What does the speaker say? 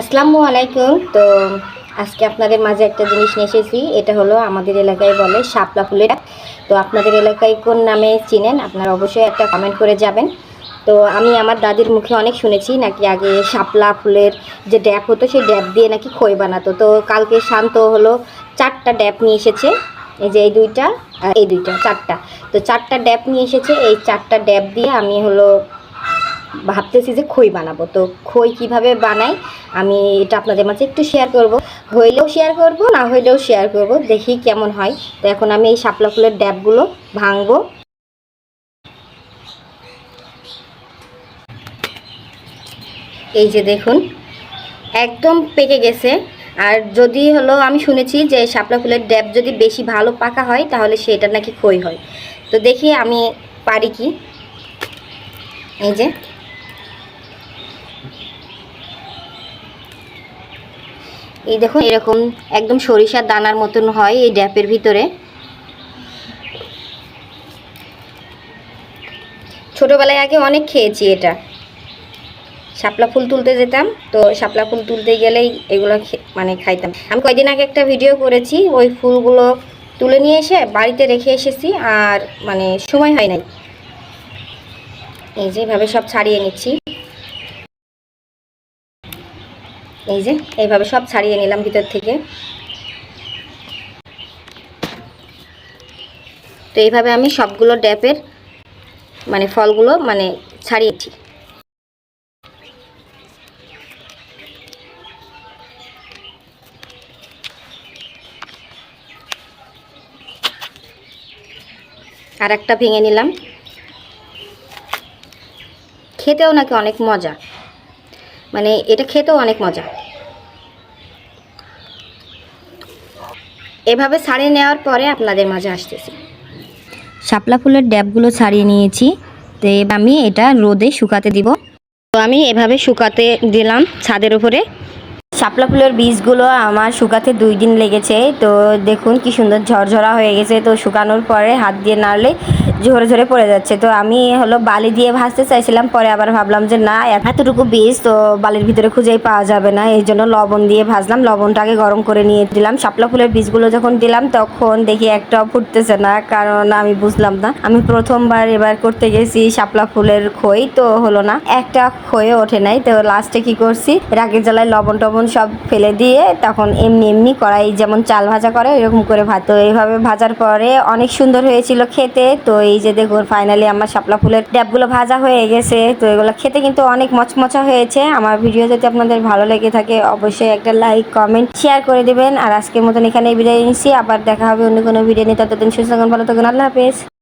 আসসালামু আলাইকুম। তো আজকে আপনাদের মাঝে একটা জিনিস নিয়ে এসেছি। এটা হলো আমাদের এলাকায় বলে শাপলা ফুলের। তো আপনাদের এলাকায় কোন নামে চিনেন, আপনারা অবশ্যই একটা কমেন্ট করে যাবেন। তো আমি আমার দাদির মুখে অনেক শুনেছি নাকি আগে শাপলা ফুলের যে ড্যাপ হতো, সেই ড্যাপ দিয়ে নাকি খই বানাতো। তো কালকে শান্ত হলো, চারটা ড্যাপ নিয়ে এসেছে। এই যে এই দুইটা আর এই দুইটা, চারটা। তো চারটা ড্যাপ নিয়ে এসেছে। এই চারটা ড্যাপ দিয়ে আমি হলো ভাবতেছি যে খই বানাবো। তো খই কীভাবে বানাই, আমি এটা আপনাদের মাঝে একটু শেয়ার করব। হইলেও শেয়ার করব, না হইলেও শেয়ার করব, দেখি কেমন হয়। তো এখন আমি এই শাপলা ফুলের ড্যাবগুলো ভাঙবো। এই যে দেখুন, একদম পেকে গেছে। আর যদি হলো, আমি শুনেছি যে শাপলা ফুলের ড্যাব যদি বেশি ভালো পাকা হয়, তাহলে সেটা নাকি খই হয়। তো দেখি আমি পারি কি? এই যে এই দেখুন, এরকম একদম সরিষার দানার মতন হয় এই ড্যাপের ভিতরে। ছোটোবেলায় আগে অনেক খেয়েছি এটা। শাপলা ফুল তুলতে যেতাম, তো শাপলা ফুল তুলতে গেলেই এগুলো মানে খাইতাম। আমি কয়দিন আগে একটা ভিডিও করেছি, ওই ফুলগুলো তুলে নিয়ে এসে বাড়িতে রেখে এসেছি আর মানে সময় হয় নাই। এই যে এভাবে সব ছাড়িয়ে নিচ্ছি। এই যে, এইভাবে সব ছাড়িয়ে নিলাম ভিতর থেকে। তো এইভাবে আমি সবগুলো ড্যাপের মানে ফলগুলো মানে ছাড়িয়েছি। আর একটা ভেঙে নিলাম। খেতেও নাকি অনেক মজা। মানে এটা খেতেও অনেক মজা। এভাবে ছাড়িয়ে নেওয়ার পরে আপনাদের মাঝে আসতেছি। শাপলা ফুলের ড্যাবগুলো ছাড়িয়ে নিয়েছি। তো আমি এটা রোদে শুকাতে দিব। তো আমি এভাবে শুকাতে দিলাম ছাদের উপরে। শাপলা ফুলের বীজগুলো আমার শুকাতে দুই দিন লেগেছে। তো দেখুন কি সুন্দর ঝরঝরা হয়ে গেছে। তো শুকানোর পরে হাত দিয়ে নাড়লে ঝরে ঝরে পড়ে যাচ্ছে। তো আমি হলো বালি দিয়ে ভাজতে চাইছিলাম, পরে আবার ভাবলাম যে না, এতটুকু বীজ তো বালির ভিতরে খুঁজেই পাওয়া যাবে না। এই জন্য লবণ দিয়ে ভাজলাম, লবণটাকে গরম করে নিয়ে দিলাম। শাপলা ফুলের বীজগুলো যখন দিলাম, তখন দেখি একটাও ফুটতেছে না, কারণ আমি বুঝলাম না। আমি প্রথমবার এবার করতে গেছি শাপলা ফুলের খই, তো হলো না, একটা খয়ে ওঠে নাই। তো লাস্টে কি করছি, রাগের জ্বালায় লবণ টবণ সব ফেলে দিয়ে তখন এমনি এমনি কড়াই যেমন চাল ভাজা করে, এরকম করে ভাত। তো এইভাবে ভাজার পরে অনেক সুন্দর হয়েছিল খেতে, তো এই যে দেখুন ফাইনালি আমার শাপলা ফুলের ট্যাপগুলো ভাজা হয়ে গেছে। তো এগুলো খেতে কিন্তু অনেক মচমচা হয়েছে। আমার ভিডিও যদি আপনাদের ভালো লেগে থাকে, অবশ্যই একটা লাইক কমেন্ট শেয়ার করে দেবেন। আর আজকের মতন এখানে বিদায় নিচ্ছি। আবার দেখা হবে অন্য কোনো ভিডিও নিয়ে। ততদিন সুস্থ ভালো থাকুন। আল্লাহ হাফেজ।